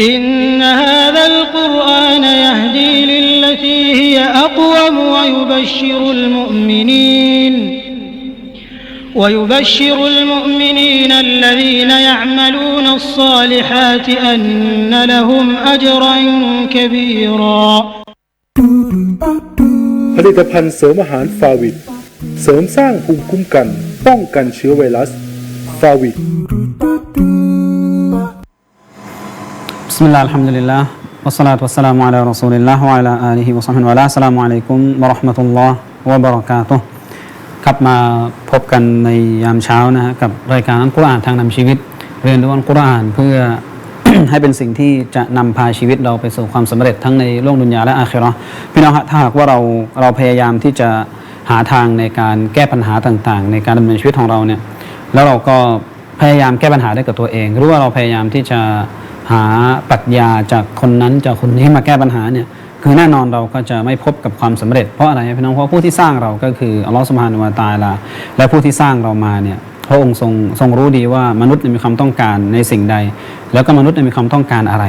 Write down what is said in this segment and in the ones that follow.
إن هذا القرآن يهدي للتي هي أقوم ويبشر المؤمنين ويبشر المؤمنين الذين يعملون الصالحات أن لهم أجرا كبيرا ผลิตภัณฑ์เสริมอาหารฟาวิดเสริมสร้างภูมิคุ้มกัน ป้องกันเชื้อไวรัสฟาวิด ബിസ്മില്ലാ അലഹമുല്ലാ വസ്സലാത്തു വസ്സലാമു അല റസൂലില്ലാ വഅല ആലിഹി വസഹബിഹി വഅല അസ്സലാമു അലൈക്കും വറഹ്മത്തുള്ളാഹി ครับมาพบกันในยามเช้านะฮะกับรายการกุรอานทางนำชีวิต เรียนรู้อัลกุรอานเพื่อ ให้เป็นสิ่งที่จะนำพาชีวิตเราไปสู่ความสำเร็จทั้งในโลกดุนยาและอาคราพี่น้องฮะถ้าหากว่าเราเราพยายามที่จะหาทางในการแก้ปัญหาต่างๆ ในการดำเนินชีวิตของเราเนี่ยแล้วเราก็พยายามแก้ปัญหาได้กับตัวเอง หรือว่าเราพยายามที่จะ หาปรัชญาจากคนนั้นจากคนนี้มาแก้ปัญหาเนี่ยคือแน่นอนเราก็จะไม่พบกับความสำเร็จเพราะอะไรพี่น้องเพราะผู้ที่สร้างเราก็คืออัลลอฮฺสุบฮานุวะตาลาและผู้ที่สร้างเรามาเนี่ยพระองค์ทรงทรงรู้ดีว่ามนุษย์มีความต้องการในสิ่งใด แล้วก็มนุษย์มีความต้องการอะไร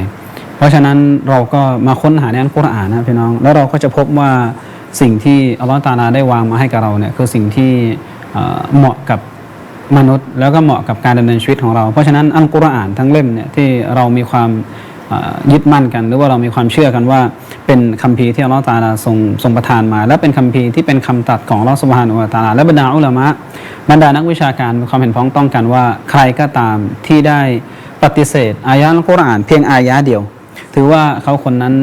เพราะฉะนั้นเราก็มาค้นหาในอัลกุรอานนะพี่น้องแล้วเราก็จะพบว่าสิ่งที่อัลลอฮฺตาลาได้วางมาให้กับเราเนี่ยคือสิ่งที่เหมาะกับ มนุษย์ แล้วก็เหมาะกับการดำเนินชีวิตของเรา เพราะฉะนั้นอัลกุรอานทั้งเล่มเนี่ยที่เรามีความยึดมั่นกัน หรือว่าเรามีความเชื่อกันว่า เป็นคัมภีร์ที่อัลลอฮฺตาลาทรงทรงประทานมา และเป็นคัมภีร์ที่เป็นคำตรัสของอัลลอฮฺสุบฮานุวะตาลาและบรรดาอุลามะบรรดานักวิชาการมีความเห็นพ้องต้องกันว่า ใครก็ตามที่ได้ปฏิเสธอายะห์อัลกุรอานเพียงอายะห์เดียว ถือว่าเขาคนนั้น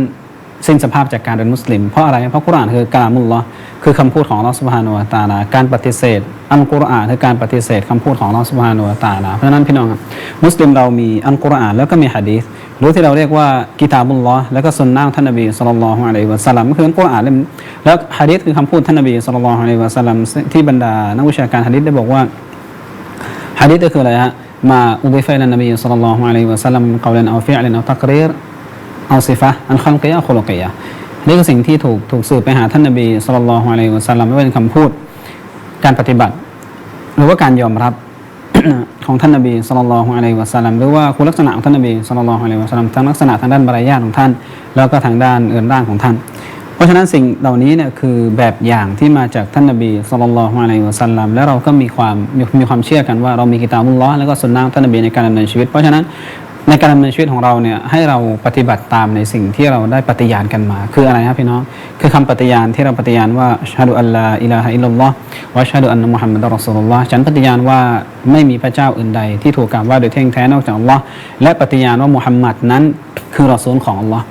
สิ้นสภาพจากการเป็นมุสลิม เพราะอะไรเพราะกุรอานคือกลามุลลอฮ์ คือคำพูดของลอสุบฮานุวตาลาการปฏิเสธ อัลกุรอานคือการปฏิเสธคำพูดของลอสุบฮานุวตาลาเพราะฉะนั้นพี่น้องครับมุสลิมเรามีอัลกุรอานแล้วก็มีฮะดีษหรือที่เราเรียกว่ากิตาบุลลอฮ์แล้วก็สุนนะขท่านนบีสุลต่านละฮ์อะลัยฮิวะสัลลัมก็คืออัลกุรอานเล่มแล้วฮะดีษคือคำพูดท่านนบีสุลต่านละฮ์อะลัยฮิวะสัลลัมที่บรรดานักวิชาการฮะดีษได้บอกว่าฮะดีษก็คืออะไรฮะมาอุดิฟัยลนบีสัลลัลลอฮุอะลัยฮิวะสัลลัมกล่าวเอาฟิอลินเอาตักรีรเอาซิฟะอันคัลกิยะคุลกิยะ นี่คือสิ่งที่ถูกถูกสื่อไปหาท่านนบีสัลลัลลอฮุอะลัยฮิวะสัลลัมไม่ว่าเป็นคำพูด การปฏิบัติ หรือว่าการยอมรับของท่านนบีสัลลัลลอฮุอะลัยฮิวะสัลลัมหรือว่าคุณลักษณะของท่านนบีสัลลัลลอฮุอะลัยฮิวะสัลลัมทั้งลักษณะทางด้านบารยาทของท่าน แล้วก็ทางด้านเอื่นร่างของท่าน เพราะฉะนั้นสิ่งเหล่านี้เนี่ยคือแบบอย่างที่มาจากท่านนบีสุลต่านละฮ์อะลัยฮิวะสัลลัมและเราก็มีความมีความเชื่อกันว่าเรามีกิตาบุลลอฮ์แล้วก็สุนนะของท่านนบีในการดำเนินชีวิต เพราะฉะนั้น ในการดำเนินชีวิตของเราเนี่ยให้เราปฏิบัติตามในสิ่งที่เราได้ปฏิญาณกันมา คืออะไรครับพี่น้อง คือคำปฏิญาณที่เราปฏิญาณว่าชาดุอัลลาอิลาฮะอิลลัลลอฮ์วะชาดุอันมุฮัมมัดรอสูลุลลอฮ์ฉันปฏิญาณว่าไม่มีพระเจ้าอื่นใด ที่ถูกกล่าวว่าโดยเท่งแท้นอกจากอัลลอฮ์และปฏิญาณว่ามุฮัมมัดนั้นคือรอซูลของอัลลอฮ์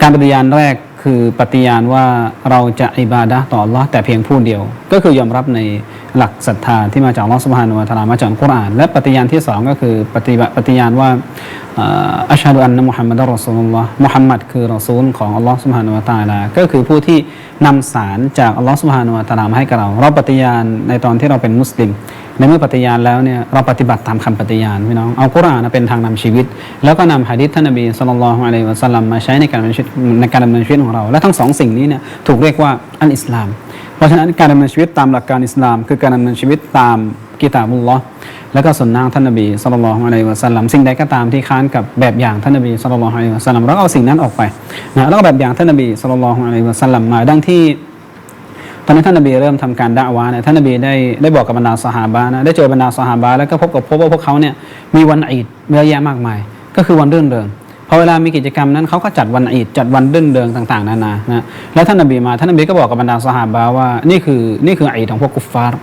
การปฏิญาณแรก คือปฏิญาณว่าเราจะอิบาดะต่อ Allah แต่เพียงผู้เดียว ก็คือยอมรับในหลักศรัทธาที่มาจาก Allah Subhanahu wa Taala มาจากกุรอาน และปฏิญาณที่สองก็คือปฏิปฏิญาณว่า อัชฮะดุอันนะมุฮัมมัดรอสูลุลลอฮ์มุฮัมมัดคือรอซูลของ Allah Subhanahu wa Taala ก็คือผู้ที่นำสารจาก Allah Subhanahu wa Taala มาให้กับเรา เราปฏิญาณในตอนที่เราเป็นมุสลิม ในเมื่อปฏิญาณแล้วเนี่ยเราปฏิบัติตามคำปฏิญาณพี่น้องเอากุรอานเป็นทางนำชีวิต แล้วก็นำหะดีษท่านนบีสุลต่านละฮ์อะลัยวะสัลลัมมาใช้ในการดำเนินชีวิตในการดำเนินชีวิตของเรา และทั้งสองสิ่งนี้เนี่ยถูกเรียกว่าอัลอิสลาม ราะฉะนั้นการดำเนินชีวิตตามหลักการอิสลาม คือการดำเนินชีวิตตามกิตาบุลลอฮ์แล้วก็สุนนะท่านนบีสุลต่านละฮ์อะลัยฮิวะสัลลัมสิ่งใดก็ตามที่ค้านกับแบบอย่างท่านนบีสุลต่านละฮ์อะลัยวะสัลลัมเราเอาสิ่งนั้นออกไปนะแล้วก็แบบอย่างท่านนบีสุลต่านละฮ์อะลัยวะสัลลัมมาดังที่ตอนนี้ท่านนบีเริ่มทำการด่าวาเนี่ยท่านนบีได้ได้บอกกับบรรดาสหาบะนะได้เจอบรรดาสหาบะแล้วก็พบกับพบว่าพวกเขาเนี่ยมีวันอีดเยอะแยะมากมาย ก็คือวันรื่นเริง อเวลามีกิจกรรมนั้นเขาก็จัดวันอีดจัดวันรื่นเริงต่างๆนานานะแล้วท่านนบีมาท่านนบีก็บอกกับบรรดาสหาบะว่านี่คือนี่คืออีดของพวกกุฟฟาร์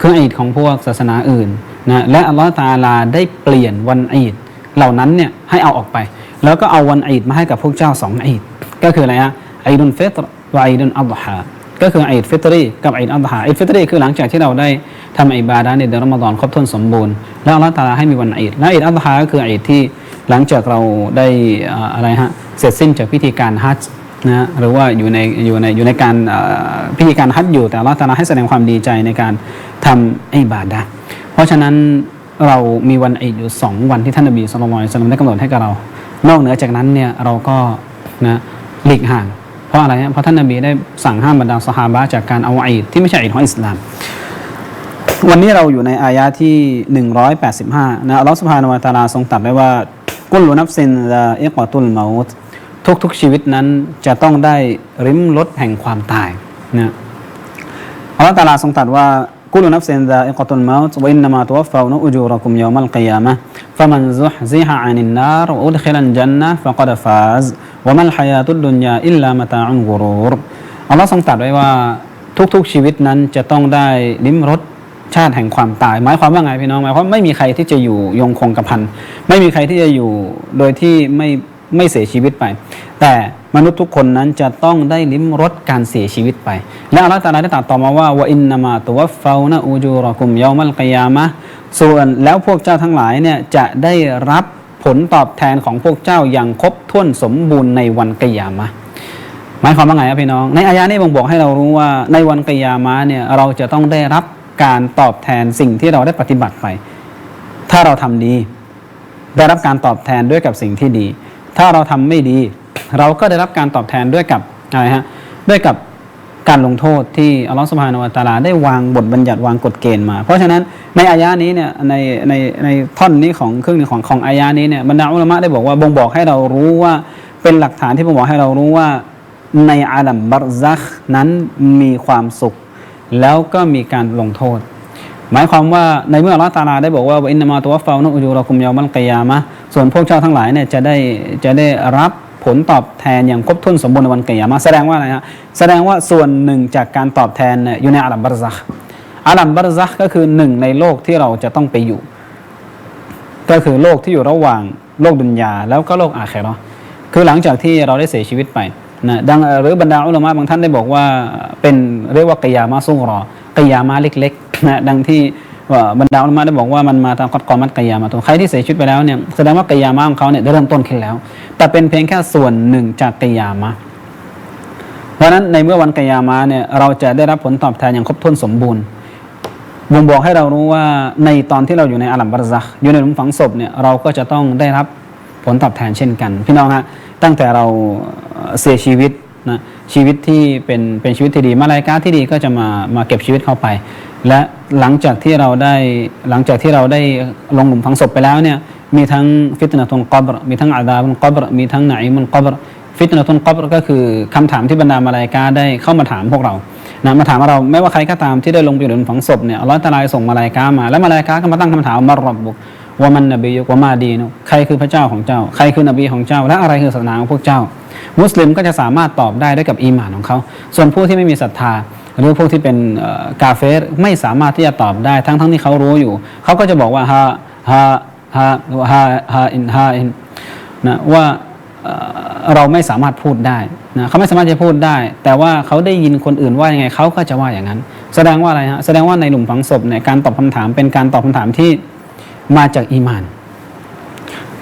คืออีดของพวกศาสนาอื่นนะและอัลลอฮฺตาลาได้เปลี่ยนวันอีดเหล่านั้นเนี่ยให้เอาออกไป แล้วก็เอาวันอีดมาให้กับพวกเจ้าสองอีดก็คืออะไรฮะอีดุลฟิตรวะอีดุลอัฎฮาก็คืออีดฟิตรีกับอีดอัลฮาอีดฟิตรีคือหลังจากที่เราได้ทำอิบาดะในเดือนรอมฎอนครบถ้วนสมบูรณ์แล้วอัลลอฮฺตาลาให้มีวันอีดและอีดอัลฮาก็คืออีดที่ หลังจากเราได้อะไรฮะเสร็จสิ้นจากพิธีการฮัจนะหรือว่าอยู่ในอยู่ในอยู่ในการพิธีการฮัจอยู่แต่ลลอฮฺตาลาให้แสดงความดีใจในการทำอิบาดะเพราะฉะนั้นเรามีวันอีดอยู่สองวันที่ท่านนบีสุลต่านละสัลมได้กำหนดให้กับเรา นอกเหนือจากนั้นเนี่ยเราก็นะหลีกห่าง เพราะอะไรฮะเพราะท่านนบีได้สั่งห้ามบรรดาสหาบะจากการเอาอีดที่ไม่ใช่อีดของอิสลามวันนี้เราอยู่ในอายะที่ 185 นะอัลลอฮฺสุบฮานาวะตาลาทรงตรัสไว้ว่า กุลนับสินซาอิกอตุลมาตทุกๆชีวิตนั้นจะต้องได้ริมรสแห่งความตายนะอัลลอฮฺตาลาทรงตรัสว่ากุลนับสินซาอิกอตุลมาตวินนามาตุวัฟาวนุอุจูรกุมยอมัลกิยามะฟะมันซุฮซิฮะอานินนารอุดขิลันจันนะฟะกัดฟาซวะมัลฮายาตุลดุนยาอิลลามะตาอุนกุรูรอัลลอฮฺทรงตรัสไว้ว่าทุกๆชีวิตนั้นจะต้องได้ลิ้มรส ชาติแห่งความตาย หมายความว่าไงพี่น้องหมายความไม่มีใครที่จะอยู่ยงคงกระพันไม่มีใครที่จะอยู่โดยที่ไม่ไม่เสียชีวิตไป แต่มนุษย์ทุกคนนั้นจะต้องได้ลิ้มรสการเสียชีวิตไป และอัลลอฮฺตรัสได้ตรัสต่อมาว่าวอินนามาตุวัฟาวนะอูจูรอกุมยอมัลกยามะส่วนแล้วพวกเจ้าทั้งหลายเนี่ยจะได้รับผลตอบแทนของพวกเจ้าอย่างครบถ้วนสมบูรณ์ในวันกิยามะหมายความว่าไงครับพี่น้อง ในอายะนี้บ่งบอกให้เรารู้ว่าในวันกิยามะเนี่ยเราจะต้องได้รับ การตอบแทนสิ่งที่เราได้ปฏิบัติไป ถ้าเราทำดี ได้รับการตอบแทนด้วยกับสิ่งที่ดี ถ้าเราทำไม่ดี เราก็ได้รับการตอบแทนด้วยกับอะไรฮะด้วยกับการลงโทษที่อัลลอฮฺสุบฮานาวะตะอาลาได้วางบทบัญญัติวางกฎเกณฑ์มา เพราะฉะนั้นในอายะนี้เนี่ยในในในท่อนนี้ของเครึ่งหนึ่งของของอายะนี้เนี่ยบรรดาอุลามะได้บอกว่าบ่งบอกให้เรารู้ว่าเป็นหลักฐานที่บ่งบอกให้เรารู้ว่าในอาลัมบารซักนั้นมีความสุข แล้วก็มีการลงโทษ หมายความว่าในเมื่ออัลลอฮฺตาลาได้บอกว่าอินนามาตัวฟาวนุอุจูรอคุมยอมัลกิยามะส่วนพวกเจ้าทั้งหลายเนี่ยจะได้จะได้รับผลตอบแทนอย่างครบถ้วนสมบูรณ์ในวันกยามะแสดงว่าอะไรฮะแสดงว่าส่วนหนึ่งจากการตอบแทนอยู่ในอาลัมบารซักอาลัมบารซักก็คือหนึ่งในโลกที่เราจะต้องไปอยู่ ก็คือโลกที่อยู่ระหว่างโลกดุนยาแล้วก็โลกอาเคเราะคือหลังจากที่เราได้เสียชีวิตไป นะดังหรือบรรดาอุลามะบางท่านได้บอกว่าเป็นเรียกว่ากิยามะซุรอกิยามะเล็กๆนะดังที่ว่าบรรดาอุลามะได้บอกว่ามันมาตามกฎกอมัดกิยามะตัวใครที่เสียชีวิตไปแล้วเนี่ยแสดงว่ากิยามะของเขาเนี่ยได้เริ่มต้นขึ้นแล้ว แต่เป็นเพียงแค่ส่วนหนึ่งจากกิยามะเพราะนั้นในเมื่อวันกิยามะเนี่ยเราจะได้รับผลตอบแทนอย่างครบถ้วนสมบูรณ์บ่งบอกให้เรารู้ว่าในตอนที่เราอยู่ในอาลัมบารซักอยู่ในหลุมฝังศพเนี่ยเราก็จะต้องได้รับผลตอบแทนเช่นกัน พี่น้องฮะ ตั้งแต่เราเสียชีวิตนะชีวิตที่เป็นเป็นชีวิตที่ดีมาลายกาที่ดีก็จะมามาเก็บชีวิตเข้าไป และหลังจากที่เราได้หลังจากที่เราได้ลงหลุมฝังศพไปแล้วเนี่ยมีทั้งฟิตนะตุนกอบรมีทั้งอาดาบุนกอบรมีทั้งไหนมุนกอบรฟิตนะตุนกอบรก็คือคำถามที่บรรดามาลายกาได้เข้ามาถามพวกเรานะมาถามเราไม่ว่าใครก็ตามที่ได้ลงไปอยู่ในหลุมฝังศพเนี่ยอัลลอฮฺตาลาส่งมาลายกามา แล้วมาลายกาก็มาตั้งคำถามมารบบุก ว่ามันนบียุกว่ามาดีนุใครคือพระเจ้าของเจ้า ใครคือนบีของเจ้า และอะไรคือศาสนาของพวกเจ้า มุสลิมก็จะสามารถตอบได้ด้วยกับอีหมานของเขา ส่วนผู้ที่ไม่มีศรัทธา หรือพวกที่เป็นกาเฟรไม่สามารถที่จะตอบได้ทั้งทั้งที่เขารู้อยู่ เขาก็จะบอกว่าฮาฮาฮาฮาฮาอินฮาอินนะว่าเราไม่สามารถพูดได้นะเขาไม่สามารถจะพูดได้ แต่ว่าเขาได้ยินคนอื่นว่ายังไงเขาก็จะว่าอย่างนั้น แสดงว่าอะไรฮะแสดงว่าในหลุมฝังศพเนี่ยการตอบคำถามเป็นการตอบคำถามที่ มาจากอีมาน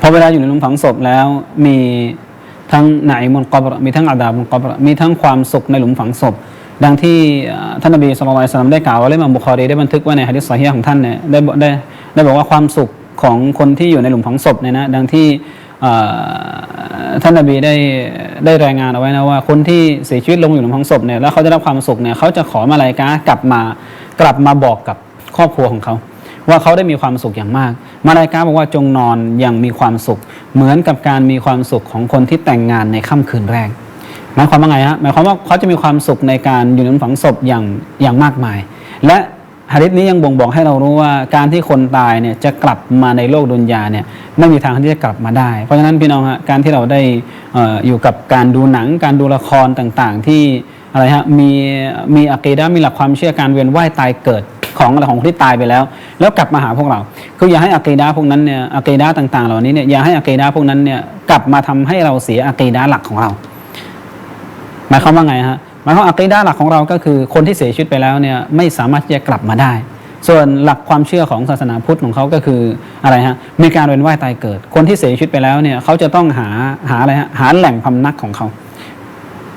พอเวลาอยู่ในหลุมฝังศพแล้วมีทั้งไหนมุนกอบรมีทั้งอาดาบุนกอบรมีทั้งความสุขในหลุมฝังศพ ดังที่เอ่อท่านนบีสุลต่านสลัมได้กล่าวไว้และอิหมามบุคอรีได้บันทึกไว้ในฮะดิษซอฮีของท่านเนี่ยได้บอกได้ได้บอกว่าความสุขของคนที่อยู่ในหลุมฝังศพเนี่ยนะดังที่เอ่อท่านนบีได้ได้รายงานเอาไว้นะว่า คนที่เสียชีวิตลงอยู่หลุมฝังศพเนี่ยแล้วเขาได้รับความสุขเนี่ยเขาจะขอมาลายกากลับมากลับมาบอกกับครอบครัวของเขา ว่าเขาได้มีความสุขอย่างมาก มาลายกาบอกว่าจงนอนอย่างมีความสุข เหมือนกับการมีความสุขของคนที่แต่งงานในค่ำคืนแรกหมายความว่าไงฮะหมายความว่าเขาจะมีความสุขในการอยู่ในฝังศพอย่างอย่างมากมาย และฮะดิษนี้ยังบ่งบอกให้เรารู้ว่าการที่คนตายเนี่ยจะกลับมาในโลกดุนยาเนี่ยไม่มีทางที่จะกลับมาได้ เพราะฉะนั้นพี่น้องฮะการที่เราได้ออยู่กับการดูหนัง การดูละครต่างๆ ที่อะไรฮะมีมีอะกีดะมีหลักความเชื่อการเวียนว่ายตายเกิด ของอะไรของคนที่ตายไปแล้ว แล้วกลับมาหาพวกเรา คืออย่าให้อะกีดะห์พวกนั้นเนี่ยอะกีดะห์ต่าง ๆ เหล่านี้เนี่ยอย่าให้อะกีดะห์พวกนั้นเนี่ยกลับมาทำให้เราเสียอะกีดะห์หลักของเรา หมายความว่าไงฮะหมายความว่ากีดะห์หลักของเราก็คือคนที่เสียชีวิตไปแล้วเนี่ยไม่สามารถที่จะกลับมาได้ ส่วนหลักความเชื่อของศาสนาพุทธของเขาก็คืออะไรฮะมีการเวียนว่ายตายเกิด คนที่เสียชีวิตไปแล้วเนี่ยเขาจะต้องหาหาอะไรฮะหาแหล่งพำนักของเขา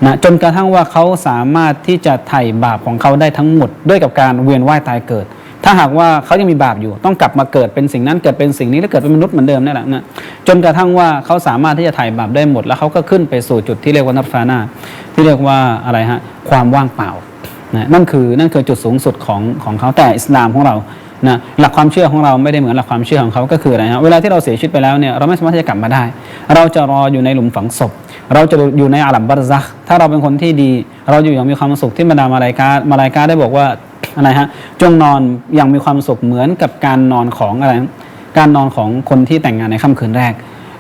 นะจนกระทั่งว่าเขาสามารถที่จะไถ่บาปของเขาได้ทั้งหมด ด้วยกับการเวียนว่ายตายเกิด ถ้าหากว่าเขายังมีบาปอยู่ ต้องกลับมาเกิดเป็นสิ่งนั้นเกิดเป็นสิ่งนี้แล้วเกิดเป็นมนุษย์เหมือนเดิมนั่นแหละนะจนกระทั่งว่าเขาสามารถที่จะไถ่บาปได้หมด แล้วเขาก็ขึ้นไปสู่จุดที่เรียกว่านับฟานาที่เรียกว่าอะไรฮะความว่างเปล่านะนั่นคือนั่นคือจุดสูงสุดของของเขาแต่อิสลามของเรา นะหลักความเชื่อของเราไม่ได้เหมือนหลักความเชื่อของเขาก็คืออะไรฮะเวลาที่เราเสียชีวิตไปแล้วเนี่ยเราไม่สามารถที่จะกลับมาได้ เราจะรออยู่ในหลุมฝังศพ เราจะอยู่ในอาลัมบัรซักถ้าเราเป็นคนที่ดี เราอยู่อย่างมีความสุขที่บรรดามาลายกามาลายกาได้บอกว่าอะไรฮะจงนอนอย่างมีความสุขเหมือนกับการนอนของอะไรการนอนของคนที่แต่งงานในค่ำคืนแรก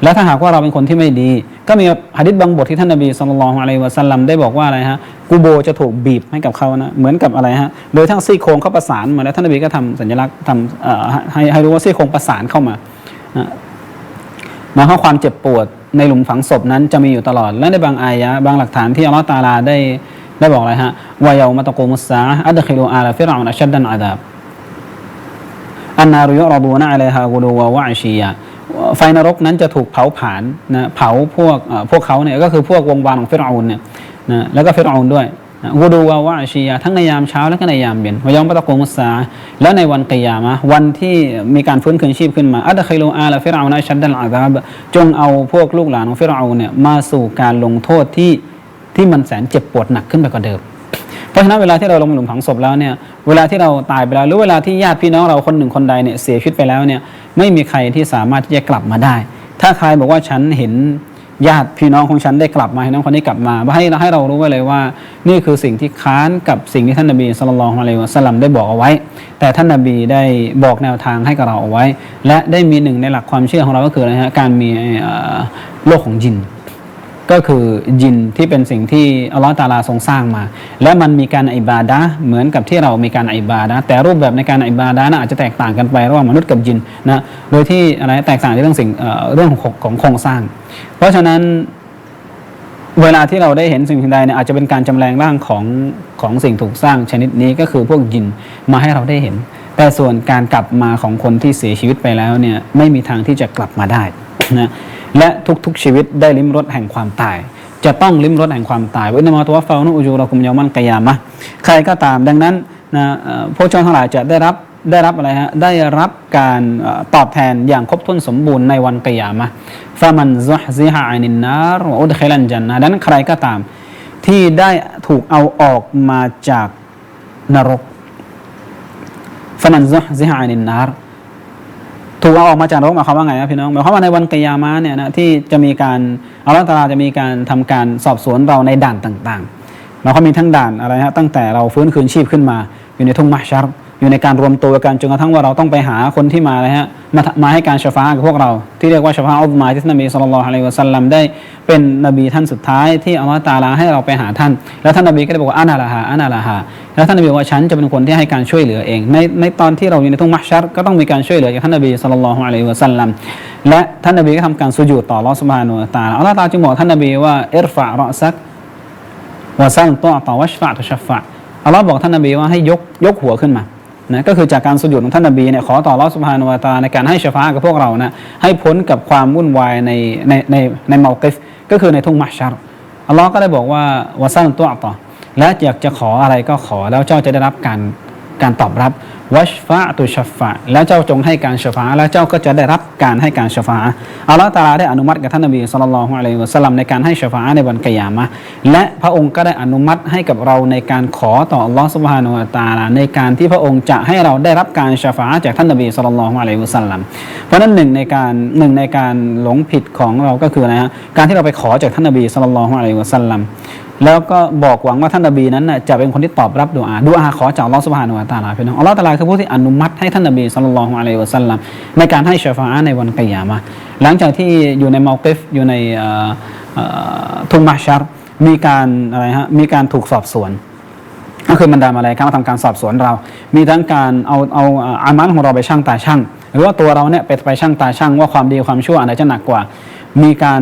และถ้าหากว่าเราเป็นคนที่ไม่ดี ก็มีหะดิษบางบทที่ท่านนบีสุลต่านอะลัยวะสัลลัมได้บอกว่าอะไรฮะกูโบจะถูกบีบให้กับเขานะเหมือนกับอะไรฮะโดยทั้งซี่โครงเขาประสานมาแล้วท่านนบีก็ทำสัญลักษณ์ทำให้ให้รู้ว่าซี่โครงประสานเข้ามานะหมายความความเจ็บปวดในหลุมฝังศพนั้นจะมีอยู่ตลอด และในบางอายะห์บางหลักฐานที่อัลลอฮฺตาลาได้ได้บอกอะไรฮะวายามาตะกูมุสซาอัดคิลูอาลาฟิรเอานอัชชัดดันอาดาบอันนารุยรบูนะอะลัยฮากุลูวะวะอชียะ ไฟนรกนั้นจะถูกเผาผลาญนะเผาพวกพวกเขาเนี่ยก็คือพวกวงวานของเฟรอานเนี่ยนะแล้วก็เฟรอานด้วยนะกุลูวะวาชียะทั้งในยามเช้าและก็ในยามเย็นวายอมปะตะโกมุสซาแล้วในวันกิยามะวันที่มีการฟื้นคืนชีพขึ้นมาอัดคิลูอาลาฟิรอานชัดดัลอาซาบจงเอาพวกลูกหลานของฟิรอานเนี่ยมาสู่การลงโทษที่ที่มันแสนเจ็บปวดหนักขึ้นไปกว่าเดิมเพราะฉะนั้นเวลาที่เราลงหลุมฝังศพแล้วเนี่ยเวลาที่เราตายไปแล้วหรือเวลาที่ญาติพี่น้องเราคนหนึ่งคนใดเนี่ยเสียชีวิตไปแล้วเนี่ย ไม่มีใครที่สามารถที่จะกลับมาได้ ถ้าใครบอกว่าฉันเห็นญาติพี่น้องของฉันได้กลับมาให้น้องคนนี้กลับมาให้ให้เรารู้ไว้เลยว่า นี่คือสิ่งที่ค้านกับสิ่งที่ท่านนบีสุลต่านละฮ์อะลัยฮิวะสัลลัมได้บอกเอาไว้ แต่ท่านนบีได้บอกแนวทางให้กับเราเอาไว้ และได้มีหนึ่งในหลักความเชื่อของเราก็คืออะไรฮะการมีโลกของยิน ก็คือยินที่เป็นสิ่งที่อัลลอฮฺตาลาทรงสร้างมา และมันมีการอิบาดะเหมือนกับที่เรามีการอิบาดะแต่รูปแบบในการอิบาดะห์นะอาจจะแตกต่างกันไประหว่างมนุษย์กับยินนะโดยที่อะไรแตกต่างในเรื่องสิ่งเเรื่องของของโครงสร้าง เพราะฉะนั้นเวลาที่เราได้เห็นสิ่งใดเนี่ยอาจจะเป็นการจำแรงร่างของของสิ่งถูกสร้างชนิดนี้ก็คือพวกยินมาให้เราได้เห็น แต่ส่วนการกลับมาของคนที่เสียชีวิตไปแล้วเนี่ยไม่มีทางที่จะกลับมาได้นะ และทุกๆชีวิตได้ลิ้มรสแห่งความตาย จะต้องลิ้มรสแห่งความตายวินามาตัวฟาวนุอูจูเราคุมยามันกยามะใครก็ตามดังนั้นนะพวกชนทั้งหลายจะได้รับได้รับอะไรฮะได้รับการอตอบแทนอย่างครบถ้วนสมบูรณ์ในวันกยามะฟามันซุฮซิฮะอานินนารอุดคิลันจันนะดังนั้นใครก็ตาม ที่ได้ถูกเอาออกมาจากนรกฟามันซุฮซิฮะอานินนาร ถูกเอาออกมาจากนรกหมายความว่าไงครับพี่น้องหมายความว่าในวันกิยามะเนี่ยนะที่จะมีการอัลลอฮฺตาลาจะมีการทำการสอบสวนเราในด่านต่างๆหมายความมีทั้งด่านอะไรฮะตั้งแต่เราฟื้นคืนชีพขึ้นมาอยู่ในทุ่งมัชชัร อยู่ในการรวมตัวกันจนกระทั่งว่าเราต้องไปหาคนที่มาอะฮะมามาให้การชฟากับพวกเรา ที่เรียกว่าชฟาอัลมาที่ท่านนบีสุลต่านละฮ์อะลัยฮิวะสัลลัมได้เป็นนบีท่านสุดท้ายที่อัลลอฮฺตาลาให้เราไปหาท่าน แล้วท่านนบีก็ได้บอกว่าอานาละฮะอานาละฮะแล้วท่านนบีบอกว่าฉันจะเป็นคนที่ให้การช่วยเหลือเอง ในในตอนที่เราอยู่ในทุ่งมัชชัรก็ต้องมีการช่วยเหลือจากท่านนบีสุลต่านละฮ์อะลัยฮิวะสัลลัมและท่านนบีก็ทำการสุญูดต่ออัลลอฮฺสุบฮานุตาลอัลลอฮฺตาจึงบอกท่านนบีว่าอิรฟะรอซักวะซัลตอตอวัชฟะตุชฟะอัลลอฮ์บอกท่านนบีว่าให้ยกยกหัวขึ้นมา นะก็คือจากการสุญูดของท่านนบีเนี่ยขอต่ออัลลอฮ์สุภานุวาตาในการให้ชฟากับพวกเรานะให้พ้นกับความวุ่นวายในในในในเมากิฟก็คือในทุ่งมัชชัรอัลลอฮ์ก็ได้บอกว่าวะซัลตอตอและอยากจะขออะไรก็ขอแล้วเจ้าจะได้รับการการตอบรับ วัชฟะตุชฟะแล้วเจ้าจงให้การชฟาแล้วเจ้าก็จะได้รับการให้การชฟาอัลลอฮ์ตาลาได้อนุมัติกับท่านนบีสุลต่านละฮ์อะลัยฮิวะสัลลัมในการให้ชฟาในวันกิยามะและพระองค์ก็ได้อนุมัติให้กับเราในการขอต่ออัลลอฮ์ซุบฮานุวะตาลาในการที่พระองค์จะให้เราได้รับการชฟาจากท่านนบีสุลต่านละฮ์อะลัยฮิวะสัลลัมเพราะนั้นหนึ่งในการหนึ่งในการหลงผิดของเราก็คืออะไรฮะการที่เราไปขอจากท่านนบีสุลต่านละฮ์อะลัยฮิวะสัลลัม แล้วก็บอกหวังว่าท่านนบีนั้นจะเป็นคนที่ตอบรับดุอาดุอาขอจากอัลลอฮฺสุบฮานุวะตะอาลาพี่น้องอัลลอฮฺตาลาคือผู้ที่อนุมัติให้ท่านนบีสุลต่านละฮ์อะลัยฮิวะสัลลัมในการให้ชฟาอะห์ในวันกิยามะหลังจากที่อยู่ในมากิฟอยู่ในทุ่งมาชัรมีการอะไรฮะมีการถูกสอบสวนก็คือบรรดามาอะไรการมาทำการสอบสวนเรา มีทั้งการเอาเอาอามันของเราไปชั่งตาชั่งหรือว่าตัวเราเนี่ยไปไปชั่งตาชั่งว่าความดีความชั่วอันไหนจะหนักกว่า มีการ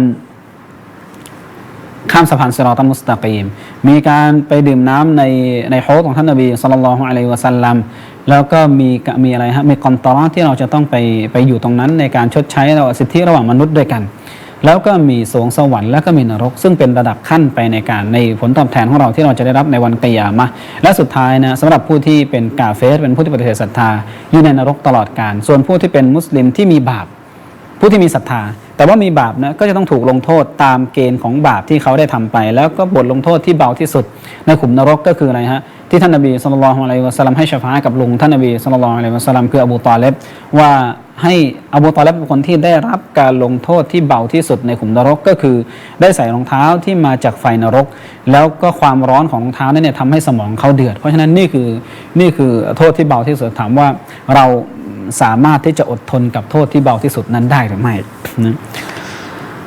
ข้ามสะพานสิรอตันมุสตะกีม มีการไปดื่มน้ำในในโฮสของท่านนบีสุลต่านละฮ์อะลัยวะสัลลัมแล้วก็มีมีอะไรฮะมีกอนตอรที่เราจะต้องไปไปอยู่ตรงนั้นในการชดใช้เราสิทธิระหว่างมนุษย์ด้วยกัน แล้วก็มีสวงสวรรค์แล้วก็มีนรก ซึ่งเป็นระดับขั้นไปในการในผลตอบแทนของเราที่เราจะได้รับในวันกิยามะและสุดท้ายนะสำหรับผู้ที่เป็นกาเฟสเป็นผู้ที่ปฏิเสธศรัทธาอยู่ในนรกตลอดกาลส่วนผู้ที่เป็นมุสลิมที่มีบาปผู้ที่มีศรัทธา แต่ว่ามีบาปนะก็จะต้องถูกลงโทษตามเกณฑ์ของบาปที่เขาได้ทำไป แล้วก็บทลงโทษที่เบาที่สุด ในขุมนรกก็คืออะไรฮะที่ท่านนบีสุลต่านอะลัยวะสัลลัมให้ชฟากับลุงท่านนบีสุลต่านอะลัยวะสัลลัมคืออบูตอเลบว่า ให้อบูตอเลบเป็นคนที่ได้รับการลงโทษที่เบาที่สุดในขุมนรกก็คือ ได้ใส่รองเท้าที่มาจากไฟนรก แล้วก็ความร้อนของรองเท้านั้นเนี่ยทำให้สมองเขาเดือด เพราะฉะนั้นนี่คือนี่คือโทษที่เบาที่สุดถามว่าเราสามารถที่จะอดทนกับโทษที่เบาที่สุดนั้นได้หรือไม่นะ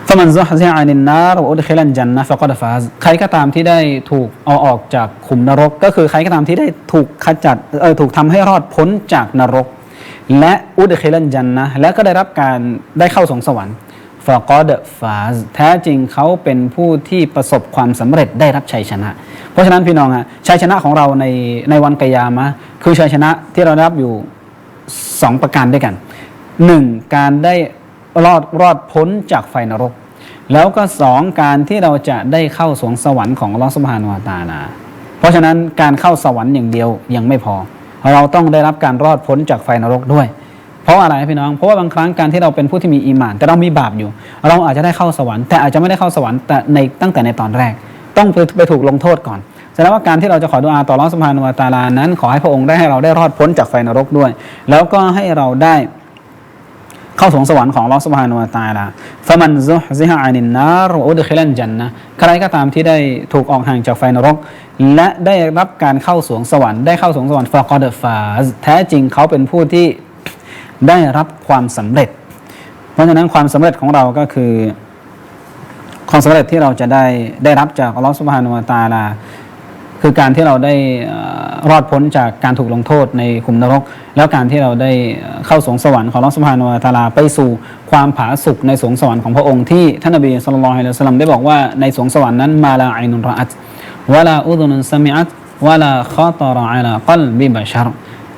ฟมันซุฮซิอานินนารอุดคลันจันนะฟะกอดฟาซใครก็ตามที่ได้ถูกเอาออกจากขุมนรก ก็คือใครก็ตามที่ได้ถูกขจัดเออถูกทำให้รอดพ้นจากนรก และอุดเคลันจันนะและก็ได้รับการได้เข้าสวงสวรรค์ฟะกอดฟาซแท้จริงเขาเป็นผู้ที่ประสบความสำเร็จได้รับชัยชนะ เพราะฉะนั้นพี่น้องฮะชัยชนะของเราในในวันกยามะคือชัยชนะที่เราได้รับอยู่สองประการด้วยกันหนึ่งการได้รอดรอดพ้นจากไฟนรก แล้วก็สองการที่เราจะได้เข้าสวงสวรรค์ของอัลอสุบานวาตาลาเพราะฉะนั้นการเข้าสวรรค์อย่างเดียวยังไม่พอ เราต้องได้รับการรอดพ้นจากไฟนรกด้วย เพราะอะไรพี่น้อง เพราะว่าบางครั้งการที่เราเป็นผู้ที่มีอีหมาน แต่เรามีบาปอยู่ เราอาจจะได้เข้าสวรรค์แต่อาจจะไม่ได้เข้าสวรรค์แต่ในตั้งแต่ในตอนแรก ต้องไปไปถูกลงโทษก่อนแสดงว่าการที่เราจะขอดุอาต่อรัสพานุวตาลานั้น ขอให้พระองค์ได้ให้เราได้รอดพ้นจากไฟนรกด้วย แล้วก็ให้เราได้ เข้าสวงสวรรค์ของรัสพานุตาลาฟะมันซุฮซิฮะอานินนารอุดคิลันจันนะใครก็ตามที่ได้ถูกออกห่างจากไฟนรก และได้รับการเข้าสวงสวรรค์ได้เข้าสวงสวรรค์ฟากอดฟาสแท้จริงเขาเป็นผู้ที่ได้รับความสำเร็จ เพราะฉะนั้นความสำเร็จของเราก็คือ ความสำเร็จที่เราจะได้ได้รับจากอัลลอฮฺสุบฮานุวาตาลา คือการที่เราได้รอดพ้นจากการถูกลงโทษในขุมนรก แล้วการที่เราได้เข้าสวงสวรรค์ของอัลลอฮฺสุบฮานวาตาลาไปสู่ความผาสุกในสวงสวรรค์ของพระองค์ที่ท่านนบีสุลต่านละฮ์อัลสลัมได้บอกว่าในสวงสวรรค์นั้นมาลาไอนุนรอัตวะลาอุดุนุนสมิอัตวะลาคอตรอะลากัลบิบชัร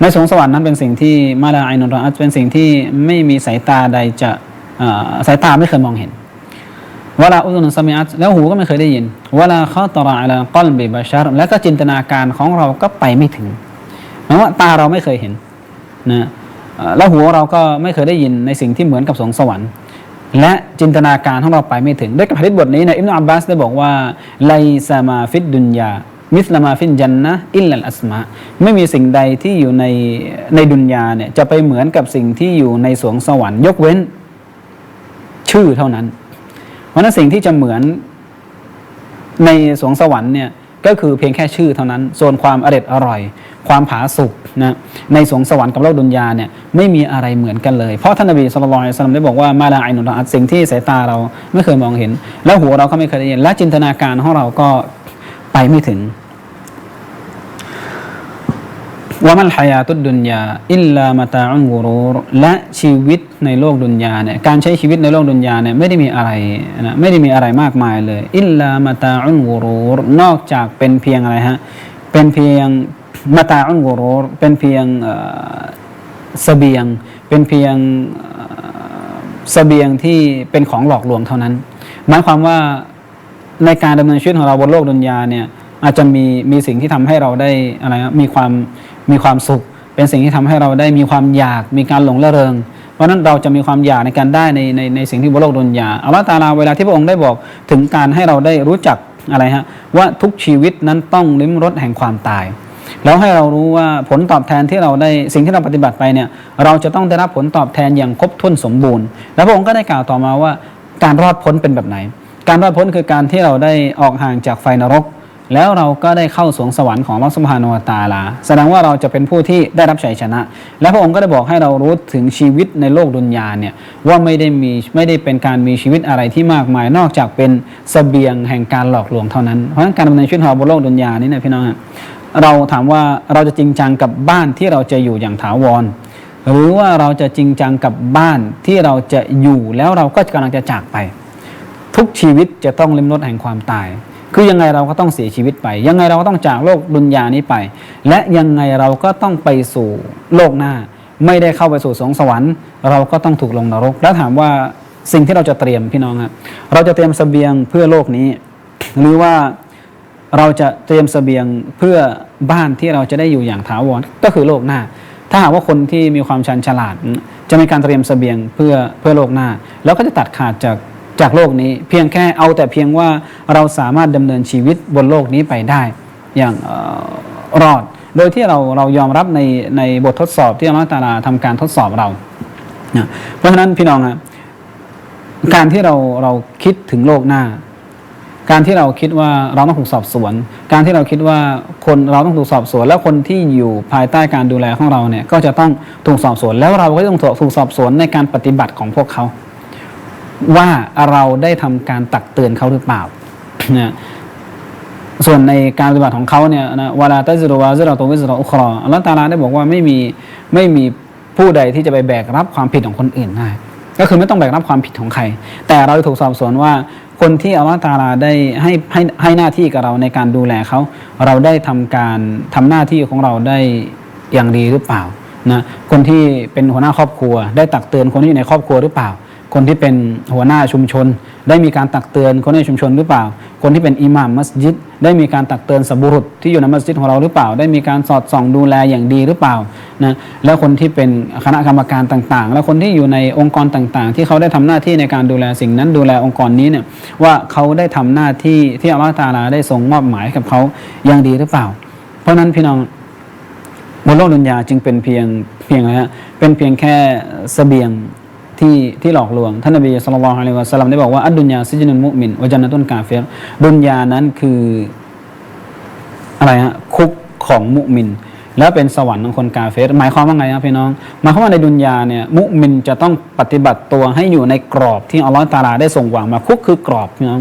ในสวงสวรรค์นั้นเป็นสิ่งที่มาลาไอนุนรอัตเป็นสิ่งที่ไม่มีสายตาใดจะสายตาไม่เคยมองเห็น วลาอุนุนสมิอัตแล้วหูก็ไม่เคยได้ยินวลาข้อตระอัลกอลบิบาชารแล้วก็จินตนาการของเราก็ไปไม่ถึงหมายว่าตาเราไม่เคยเห็นนะแล้วหูเราก็ไม่เคยได้ยินในสิ่งที่เหมือนกับสวงสวรรค์ และจินตนาการของเราไปไม่ถึง ด้วยกับฮะดิษบทนี้นะอิบนาอับบาสได้บอกว่าไลซามาฟิดดุนยามิสลามาฟินจันนะอิลลัลอัสมาไม่มีสิ่งใดที่อยู่ในในดุนยาเนี่ยจะไปเหมือนกับสิ่งที่อยู่ในสวงสวรรค์ ยกเว้น ชื่อเท่านั้น ราะนั้นสิ่งที่จะเหมือนในสวงสวรรค์เนี่ยก็คือเพียงแค่ชื่อเท่านั้น ส่วนความอร็ดอร่อย ความผาสุกนะในสวงสวรรค์กับโลกดุนยาเนี่ยไม่มีอะไรเหมือนกันเลย เพราะท่านนบีสุลต่านสลัมได้บอกว่ามาลาไอนุรอัตสิ่งที่สายตาเราไม่เคยมองเห็น แล้วหัวเราก็ไม่เคยได้ยินและจินตนาการของเราก็ไปไม่ถึง ว่ามันฮายาตุดดุนยาอิลลามาตาอุนกุรูรและชีวิตในโลกดุนยาเนี่ยการใช้ชีวิตในโลกดุนยาเนี่ยไม่ได้มีอะไรนะไม่ได้มีอะไรมากมายเลยอิลลามาตาอุนกุรูรนอกจากเป็นเพียงอะไรฮะเป็นเพียงมาตาอุนกุรูรเป็นเพียงเสบียงเป็นเพียงเอ่อเสบียงที่เป็นของหลอกลวงเท่านั้น หมายความว่าในการดำเนินชีวิตของเราบนโลกดุนยาเนี่ย อาจจะมีมีสิ่งที่ทำให้เราได้อะไรมีความมีความสุข เป็นสิ่งที่ทำให้เราได้มีความอยากมีการหลงระเริง เพราะฉะนั้นเราจะมีความอยากในการได้ในในในสิ่งที่บนโลกดุนยาอัลลอฮฺตาลาเวลาที่พระองค์ได้บอกถึงการให้เราได้รู้จักอะไรฮะว่าทุกชีวิตนั้นต้องลิ้มรสแห่งความตาย แล้วให้เรารู้ว่าผลตอบแทนที่เราได้สิ่งที่เราปฏิบัติไปเนี่ยเราจะต้องได้รับผลตอบแทนอย่างครบถ้วนสมบูรณ์ แล้วพระองค์ก็ได้กล่าวต่อมาว่าการรอดพ้นเป็นแบบไหน การรอดพ้นคือการที่เราได้ออกห่างจากไฟนรก แล้วเราก็ได้เข้าสวงสวรรค์ของลอสมฮานวตาลา แสดงว่าเราจะเป็นผู้ที่ได้รับชัยชนะ และพระองค์ก็ได้บอกให้เรารู้ถึงชีวิตในโลกดุนยาเนี่ยว่าไม่ได้มีไม่ได้เป็นการมีชีวิตอะไรที่มากมาย นอกจากเป็นเสบียงแห่งการหลอกลวงเท่านั้น เพราะฉะนั้นการดำเนินชีวิตของบนโลกดุนยานี้นะพี่น้องเราถามว่าเราจะจริงจังกับบ้านที่เราจะอยู่อย่างถาวร หรือว่าเราจะจริงจังกับบ้านที่เราจะอยู่แล้วเราก็กำลังจะจากไป ทุกชีวิตจะต้องลิมรสแห่งความตาย คือยังไงเราก็ต้องเสียชีวิตไป ยังไงเราก็ต้องจากโลกดุนยานี้ไป และยังไงเราก็ต้องไปสู่โลกหน้า ไม่ได้เข้าไปสู่สงสวรรค์ เราก็ต้องถูกลงนรก แล้วถามว่าสิ่งที่เราจะเตรียมพี่น้องครับเราจะเตรียมเสบียงเพื่อโลกนี้ หรือว่าเราจะเตรียมเสบียงเพื่อบ้านที่เราจะได้อยู่อย่างถาวรก็คือโลกหน้า ถ้าหากว่าคนที่มีความชันฉลาด จะมีการเตรียมเสบียงเพื่อเพื่อโลกหน้า แล้วก็จะตัดขาดจาก จากโลกนี้ เพียงแค่เอาแต่เพียงว่าเราสามารถดำเนินชีวิตบนโลกนี้ไปได้ อย่างออรอด โดยที่เราเรายอมรับในในบททดสอบที่อัลลอฮฺตาลาทำการทดสอบเรานะเพราะฉะนั้นพี่น้องอะการที่เราเราคิดถึงโลกหน้า การที่เราคิดว่าเราต้องถูกสอบสวน การที่เราคิดว่าคนเราต้องถูกสอบสวน แล้วคนที่อยู่ภายใต้การดูแลของเราเนี่ยก็จะต้องถูกสอบสวน แล้วเราก็ต้องถูกสอบสวนในการปฏิบัติของพวกเขา ว่าเราได้ทำการตักเตือนเขาหรือเปล่าเนี่ยส่วนในการปฏิบัติของเขาเนี่ยนะวาลาตัซรุวาซิเราตัววิสเรอุครออัลลอฮฺตาลาได้บอกว่าไม่มีไม่มีผู้ใดที่จะไปแบกรับความผิดของคนอื่นได้ก็คือไม่ต้องแบกรับความผิดของใคร แต่เราถูกสอบสวนว่าคนที่อัลลอฮฺตาลาได้ให้ให้ให้หน้าที่กับเราในการดูแลเขาเราได้ทำการทำหน้าที่ของเราได้อย่างดีหรือเปล่านะคนที่เป็นหัวหน้าครอบครัว ได้ตักเตือนคนที่อยู่ในครอบครัวหรือเปล่า คนที่เป็นหัวหน้าชุมชน ได้มีการตักเตือนคนในชุมชนหรือเปล่า คนที่เป็นอิหม่ามมัสยิดได้มีการตักเตือนสบุรุษที่อยู่ในมัสยิดของเราหรือเปล่า ได้มีการสอดส่องดูแลอย่างดีหรือเปล่านะแล้วคนที่เป็นคณะกรรมการต่างๆ แล้วคนที่อยู่ในองค์กรต่างๆ ที่เขาได้ทำหน้าที่ในการดูแลสิ่งนั้นดูแลองค์กรนี้เนี่ยว่าเขาได้ทำหน้าที่ที่อัลลอฮฺตาลาได้ทรงมอบหมายกับเขาอย่างดีหรือเปล่า เพราะนั้นพี่น้องบนโลกดุนยาจึงเป็นเพียงเพียงอะไรฮะเป็นเพียงแค่เสบียง ที่ที่หลอกลวง ท่านนบีสุลต่านอะลัยวะสัลลัมได้บอกว่าอัดดุนยาซิจนุนมุมินวจันนตุนกาเฟรดุนยานั้นคืออะไรฮะคุกของมุมิน แล้วเป็นสวรรค์ของคนกาเฟรหมายความว่าไงครับพี่น้องหมายความว่าในดุนยาเนี่ยมุมินจะต้องปฏิบัติตัวให้อยู่ในกรอบที่อัลลอฮฺตาลาได้ส่งวางมาคุกคือกรอบพี่น้อง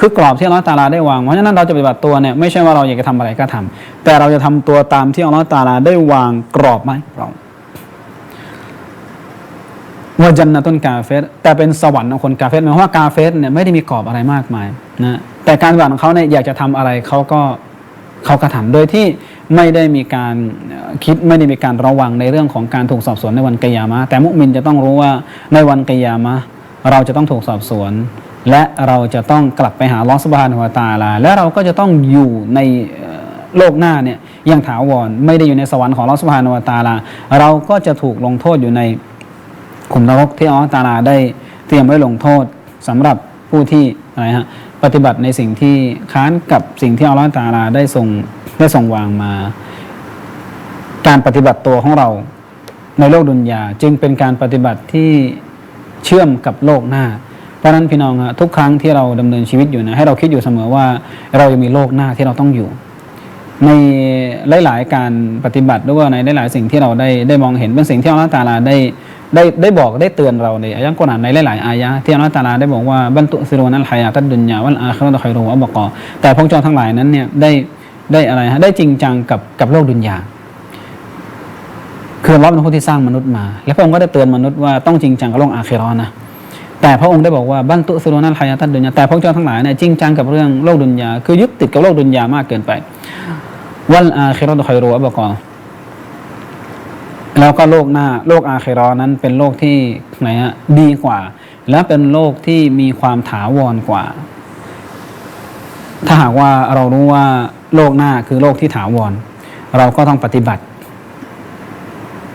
คือกรอบที่อัลลอฮฺตาลาได้วางเพราะฉะนั้นเราจะปฏิบัติตัวเนี่ยไม่ใช่ว่าเราอยากจะทำอะไรก็ทำแต่เราจะทำตัวตามที่อัลลอฮฺตาลาได้วางกรอบไหมาให้เรา วาจันนต้นกาเฟสแต่เป็นสวรรค์ของคนกาเฟสหมายความว่ากาเฟสเนี่ยไม่ได้มีกรอบอะไรมากมายนะแต่การปฏิบัติของเขาเนี่ยอยากจะทำอะไรเขาก็เขากระทำโดยที่ไม่ได้มีการคิดไม่ได้มีการระวังในเรื่องของการถูกสอบสวนในวันกิยามะแต่มุมินจะต้องรู้ว่าในวันกิยามะเราจะต้องถูกสอบสวน และเราจะต้องกลับไปหาลอสบานหัวตาลา และเราก็จะต้องอยู่ในโลกหน้าเนี่ยยังถาวรไม่ได้อยู่ในสวรรค์ของลอสบานหัวตาลา เราก็จะถูกลงโทษอยู่ใน ขุมนรกที่อัลลอฮฺตาลาได้เตรียมไว้ลงโทษสำหรับผู้ที่อะไรฮะปฏิบัติในสิ่งที่ค้านกับสิ่งที่อัลลอฮฺตาลาได้ทรงได้ทรงวางมา การปฏิบัติตัวของเราในโลกดุนยาจึงเป็นการปฏิบัติที่เชื่อมกับโลกหน้า เพราะฉะนั้นพี่น้องฮะทุกครั้งที่เราดำเนินชีวิตอยู่นะให้เราคิดอยู่เสมอว่าเรายังมีโลกหน้าที่เราต้องอยู่ ในหลาย ๆ การปฏิบัติหรือว่าในหลาย ๆ สิ่งที่เราได้ได้มองเห็นเป็นสิ่งที่อัลลอฮฺตาลาได้ได้ได้บอกได้เตือนเราในอายะกุรอานในหลาย ๆ อายะที่อัลลอฮฺตาลาได้บอกว่าบันตุซิรูนัลฮายาตัดดุนยาวัลอาคราะตุขัยรุวะอับกอแต่พวกเจ้าทั้งหลายนั้นเนี่ยได้ได้อะไรฮะได้จริงจังกับกับโลกดุนยาคืออัลลอฮ์เป็นผู้ที่สร้างมนุษย์มา และพระองค์ก็ได้เตือนมนุษย์ว่าต้องจริงจังกับโลกอาครานะ แต่พระองค์ได้บอกว่าบันตุซิรูนัลฮายาตัดดุนยาแต่พวกเจ้าทั้งหลายเนี่ยจริงจังกับเรื่องโลกดุนยาคือยึดติดกับโลกดุนยามากเกินไป วัลอาคิราะตุขัยรุวะอับกอแล้วก็โลกหน้าโลกอาเครอนั้นเป็นโลกที่ไหนฮะดีกว่า และเป็นโลกที่มีความถาวรกว่า ถ้าหากว่าเรารู้ว่าโลกหน้าคือโลกที่ถาวร เราก็ต้องปฏิบัติ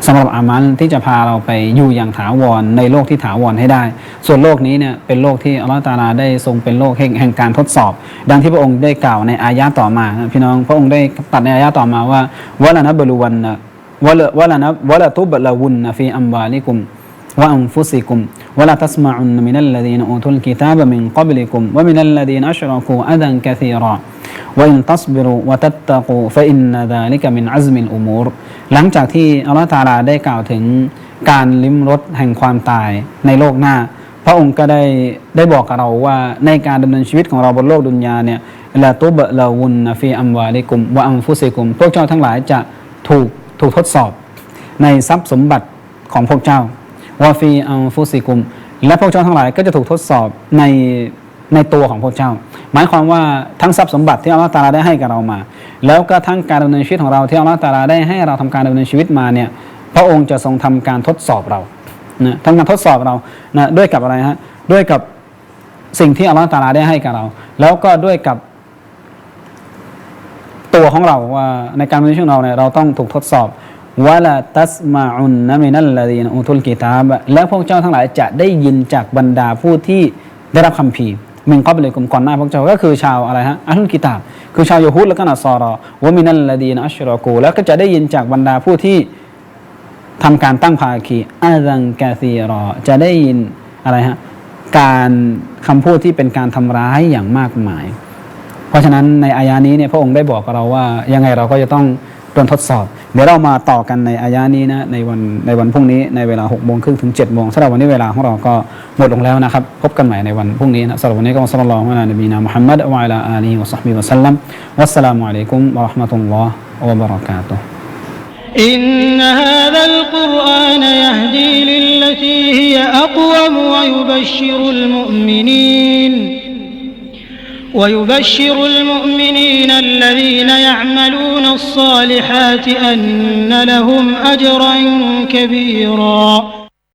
สำหรับอามันที่จะพาเราไปอยู่อย่างถาวรในโลกที่ถาวรให้ได้ ส่วนโลกนี้เนี่ยเป็นโลกที่อัลลอฮฺตาลาได้ทรงเป็นโลกแห่งแห่งการทดสอบ ดังที่พระองค์ได้กล่าวในอายะต่อมา พี่น้องพระองค์ได้ตัดในอายะต่อมาว่าวะลานะบรุวันนะวะละวะลานะวะละตุบละวุนนะฟีอัมบาลิกุมวะอัมฟุซิกุมวะลาทัสมะอุนมินัลลดีนอูตุลกิตาบมินกับลิกุมวะมินัลลดีนอัชรักูอัดันกะซีราวะอินทัศบิรุวะตัตตะกูฟะอินนะดาลิหลังจากที่อัลลอฮฺตาลาได้กล่าวถึงการลิ้มรสแห่งความตายในโลกหน้า พระองค์ก็ได้ได้บอกกับเราว่าในการดำเนินชีวิตของเราบนโลกดุนยาเนี่ยละตุบละวุนนะฟีอัมวาลิกุมวะอัมฟุซิกุม พวกเจ้าทั้งหลายจะถูกถูกทดสอบ ในทรัพย์สมบัติของพวกเจ้าวาฟีอัมฟุซิกุม และพวกเจ้าทั้งหลายก็จะถูกทดสอบในในตัวของพวกเจ้า หมายความว่าทั้งทรัพย์สมบัติที่อัลลอฮฺตาลาได้ให้กับเรามา แล้วก็ทั้งการดำเนินชีวิตของเราที่อัลลอฮฺตาลาได้ให้เราทำการดำเนินชีวิตมาเนี่ยพระองค์จะทรงทำการทดสอบเรา นะทำการทดสอบเรานะด้วยกับอะไรฮะด้วยกับสิ่งที่อัลลอฮฺตาลาได้ให้กับเรา แล้วก็ด้วยกับตัวของเราว่าในการเนินชีวิตของเราเนี่ยเราต้องถูกทดสอบวะละตัสมาอุนนะมินัลลดีนอุทุลกิตาบและพวกเจ้าทั้งหลายจะได้ยินจากบรรดาผู้ที่ได้รับคำพีมินก็ไปเลยกลุ่มก่อนหน้าพวกเจ้าก็คือชาวอะไรฮะอัลลุลกิตาบคือชาวยูฮูดและก็นาซอรอวะมินัลลดีนอัชรอกูแล้วก็จะได้ยินจากบรรดาผู้ที่ ทำการตั้งภาคีอาดังกาซีรอ จะได้ยินอะไรฮะการคำพูดที่เป็นการทำร้ายอย่างมากมาย เพราะฉะนั้นในอายานี้เนี่ยพระองค์ได้บอกกับเราว่า ยังไงเราก็จะต้องโดนทดสอบ เดี๋ยวเรามาต่อกันในอายานี้นะในวันในวันพรุ่งนี้ในเวลา6กโมงครึ่งถึง7จ็ดโมงสำหรับวันนี้เวลาของเราก็หมดลงแล้วนะครับ พบกันใหม่ในวันพรุ่งนี้นะสำหรับวันนี้ก็อัสสลามุอะลัยฮิวะนบีนามุฮัมมัดวะอะลาอาลีวะซัฮบิวะสัลลัมวัสสลามุอะลัยกุมวะราะห์มะตุลลอฮ์วะบะเราะกาตุฮ์ إن هذا القرآن يهدي للتي هي أقوم ويبشر المؤمنين ويبشر المؤمنين الذين يعملون الصالحات أن لهم أجرا كبيرا